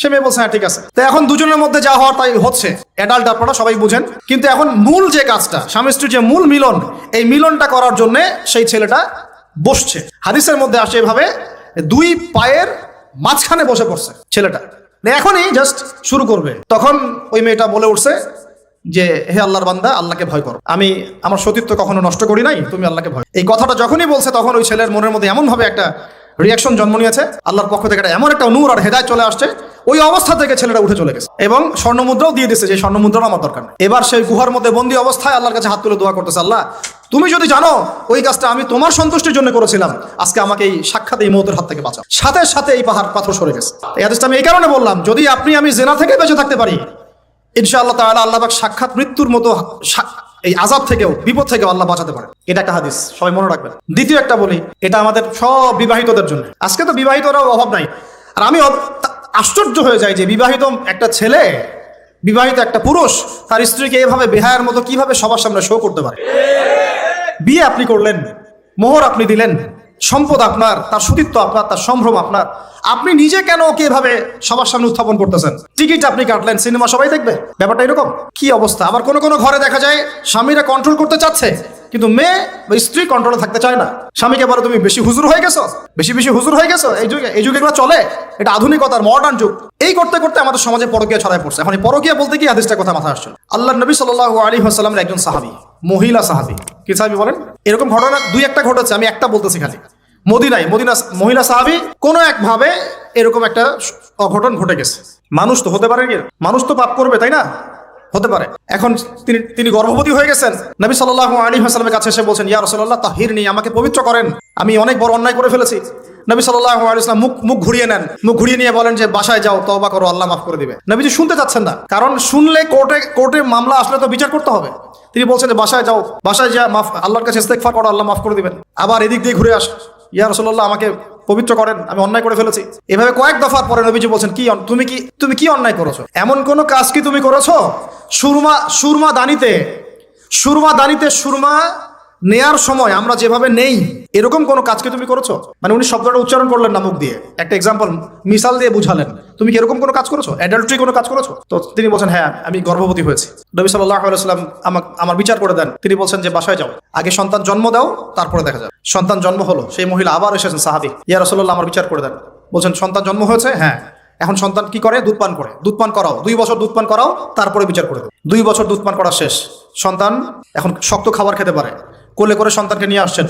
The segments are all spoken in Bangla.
সে মেয়ে বলছে হ্যাঁ ঠিক আছে। তো এখন দুজনের মধ্যে যা হওয়ার তাই হচ্ছে। অ্যাডাল্ট আপনারা সবাই বুঝেন। কিন্তু এখন মূল যে কাজটা, স্বামী স্ত্রীর যে মূল মিলন, এই মিলনটা করার জন্য সেই ছেলেটা বসছে। হাদিসের মধ্যে আসে এভাবে, দুই পায়ের মাঝখানে বসে পড়ছে ছেলেটা। এখনই জাস্ট শুরু করবে। তখন ওই মেয়েটা বলে উঠছে যে, হে আল্লাহর বান্দা, আল্লাহকে ভয় করো। আমি, আমার সতীত্ব কখনো নষ্ট করি নাই, তুমি আল্লাহকে ভয় এই কথাটা যখনই বলছে, তখন ওই ছেলের মনের মধ্যে এমনভাবে একটা রিয়াকশন জন্ম নিয়েছে। আল্লাহর পক্ষ থেকে একটা এমন একটা নূর আর হেদায় চলে আসছে ওই অবস্থা থেকে ছেলেটা উঠে চলে গেছে। এবং স্বর্ণ মুদ্রাও দিয়ে দিচ্ছে যে স্বর্ণ মুদ্রাও আমার দরকার নেই। এবার সেই গুহার মধ্যে বন্দি অবস্থায় আল্লাহর কাছে হাত তুলে দোয়া করতেছে, আল্লাহ, তুমি যদি জানো ওই কাজটা আমি তোমার সন্তুষ্টির জন্য করেছিলাম, আজকে আমাকে এই সাক্ষাৎ এই মৌতের হাত থেকে বাঁচাও। সাথে সাথে এই পাহাড় পাথর সরে গেছে। এই আদেশটা আমি এই কারণে বললাম, যদি আপনি আমি জেনা থেকে বেঁচে থাকতে পারি, ইনশাআল্লাহ তাআলা আল্লাহ পাক সাক্ষাৎ মৃত্যুর মতো এই আজাব থেকেও, বিপদ থেকেও আল্লাহ বাঁচাতে পারে এটা একটা হাদিস, সবাই মনে রাখবেন। দ্বিতীয় একটা বলি, এটা আমাদের সব বিবাহিতদের জন্য। আজকে তো বিবাহিতরাও অভাব নাই। আর আমি আশ্চর্য হয়ে যায় যে বিবাহিত একটা ছেলে, বিবাহিত একটা পুরুষ, তার স্ত্রীকে এভাবে বেহায়ের মতো কীভাবে সবার সামনে শো করতে পারে? বিয়ে আপনি করলেন, মোহর আপনি দিলেন সম্পদ আপনার, তার সতীত্ব আপনার, তার সম্ভ্রম আপনার। আপনি নিজে কেন ওকে এভাবে সবার সামনে উত্থাপন করতেছেন? টিকিট আপনি কাটলেন, সিনেমা সবাই দেখবে। ব্যাপারটা এরকম? কি অবস্থা? আবার কোনো কোনো ঘরে দেখা যায়, স্বামীরা কন্ট্রোল করতে চাচ্ছে, কিন্তু মেয়ে বা স্ত্রী কন্ট্রোলে থাকতে চায় না। স্বামীকে বলো, তুমি বেশি হুজুর হয়ে গেছো? বেশি বেশি হুজুর হয়ে গেছো? এই যুগে এই যুগে এগুলো চলে? এটা আধুনিকতার মডার্ন যুগ। এই করতে করতে আমাদের সমাজে পরকীয়া ছড়ায় পড়ছে। এখন পরকীয়া বলতে কি হাদিসটা কথা মাথা আসছিল আল্লাহ নবী সাল্লাহ আলী হাসালামের একজন সাহাবি, মহিলা সাহাবি। কি সাহাবি বলেন? এরকম ঘটনা দুই একটা ঘটেছে, আমি একটা বলতেছি খালি। মদিনায়, মদিনা, মহিলা সাহাবি কোনো একভাবে এরকম একটা অঘটন ঘটে গেছে। মানুষ তো হতে পারে মানুষ তো পাপ করবে, তাই না? হতে পারে। এখন তিনি তিনি গর্ভবতী হয়ে গেছেন। নবী সাল্লাহ আলী হাসলামের কাছে এসে বলছেন, ইয়া রসল্লাহ তাহির নিয়ে আমাকে পবিত্র করেন। আমি অনেক বড় অন্যায় করে ফেলেছি। নবী সাল্লাহ আলিয়াল্লাম মুখ মুখ ঘুরিয়ে নেন। মুখ ঘুরিয়ে নিয়ে বলেন যে, বাসায় যাও তবা করো, আল্লাহ মাফ করে দিবে। নবীজি শুনতে চাচ্ছেন না। কারণ শুনলে কোর্টে কোর্টে মামলা আসলে তো বিচার করতে হবে। তিনি বলছেন যে, বাসায় যাও, বাসায় যা, মাফ, আল্লাহর কাছে ইস্তেকফার করো, আল্লাহ মাফ করে দিবেন। আবার এদিক দিয়ে ঘুরে আস। ইয়া রসল্লাহ আমাকে পবিত্র করেন, আমি অন্যায় করে ফেলেছি। এভাবে কয়েক দফার পরে নবীজি বলছেন, কি তুমি কি তুমি কি অন্যায় করেছ? এমন কোন কাজ কি তুমি করেছ? সুরমা সুরমা দানিতে সুরমা দানিতে সুরমা নেয়ার সময় আমরা যেভাবে নেই, এরকম কোনো কাজকে তুমি করেছ? মানে উনি শব্দটা উচ্চারণ করলেন না মুখ দিয়ে। একটা এক্সাম্পল মিসাল দিয়ে বুঝালেন। তুমি কি এরকম কোনো কাজ করেছ? অ্যাডাল্ট্রি কোনো কাজ করেছ? তো তিনি বলছেন হ্যাঁ আমি গর্ভবতী হয়েছি। নবী সাল্লাহ আলাইসাল্লাম আমাকে, আমার বিচার করে দেন। তিনি বলছেন যে, বাসায় যাও। আগে সন্তান জন্ম দাও, তারপরে দেখা যাবে। সন্তান জন্ম হলো, সেই মহিলা আবার এসেছেন সাহাবি। ইয়া রসল্লাহ আমার বিচার করে দেন। বলছেন, সন্তান জন্ম হয়েছে? হ্যাঁ। এখন সন্তান কি করে? দুধ পান করে। দুধ পান করাও। দুই বছর দুধ পান করাও, তারপরে বিচার করে দেবো দুই বছর দুধ পান করা শেষ। সন্তান এখন শক্ত খাবার খেতে পারে। কোলে করে সন্তানকে নিয়ে আসছেন।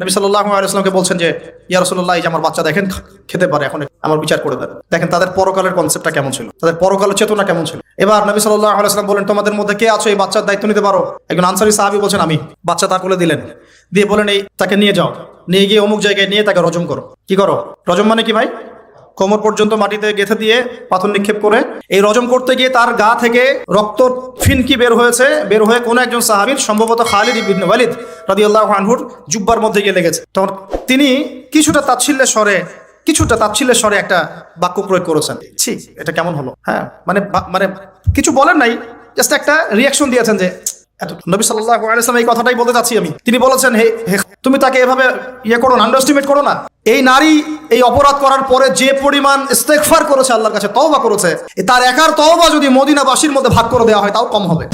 নবী সাল্লাহ আলাইসলামকে বলছেন যে, ইয়া রসল্লাহ এই যে আমার বাচ্চা দেখেন, খেতে পারে, এখন আমার বিচার করে দেন। দেখেন, তাদের পরকালের কনসেপ্টটা কেমন ছিল? তাদের পরকালের চেতনা কেমন ছিল? এবার নবী সাল্লাহ আলাইসলাম বলেন, তোমাদের মধ্যে কে আছো? এই বাচ্চার দায়িত্ব নিতে পারো? একজন আনসারি সাহাবি বলছেন, আমি। বাচ্চা তা কোলে দিলেন। দিয়ে বলেন, এই, তাকে নিয়ে যাও। নিয়ে গিয়ে অমুক জায়গায় নিয়ে তাকে রজম করো। কি করো? রজম মানে কি ভাই? কোমর পর্যন্ত মাটিতে গেঁথে দিয়ে পাথর নিক্ষেপ করে এই রজম করতে গিয়ে তার গা থেকে রক্ত ফিনকি বের হয়েছে। বের হয়ে কোনো একজন সাহাবীর, সম্ভবত খালিদ ইবনে ওয়ালিদ রাদিয়াল্লাহু আনহুর জুব্বার মধ্যে গিয়ে লেগেছে। তখন তিনি কিছুটা তাচ্ছিল্যের স্বরে, কিছুটা তাচ্ছিল্যের স্বরে একটা বাক্য প্রয়োগ করেছেন। ছি, এটা কেমন হলো? হ্যাঁ মানে মানে কিছু বলেন নাই জাস্ট একটা রিয়াকশন দিয়েছেন যে এত নবী আলাইহি এই কথাটাই বলতে চাচ্ছি আমি। তিনি বলেছেন, হে তুমি তাকে এভাবে ইয়ে করো না আন্ডারস্টিমেট করো না। এই নারী এই অপরাধ করার পরে যে পরিমাণ ইস্তেকফার করেছে আল্লাহর কাছে, তওবা করেছে, তার একার তওবা যদি মদিনাবাসীর মধ্যে ভাগ করে দেওয়া হয়, তাও কম হবে।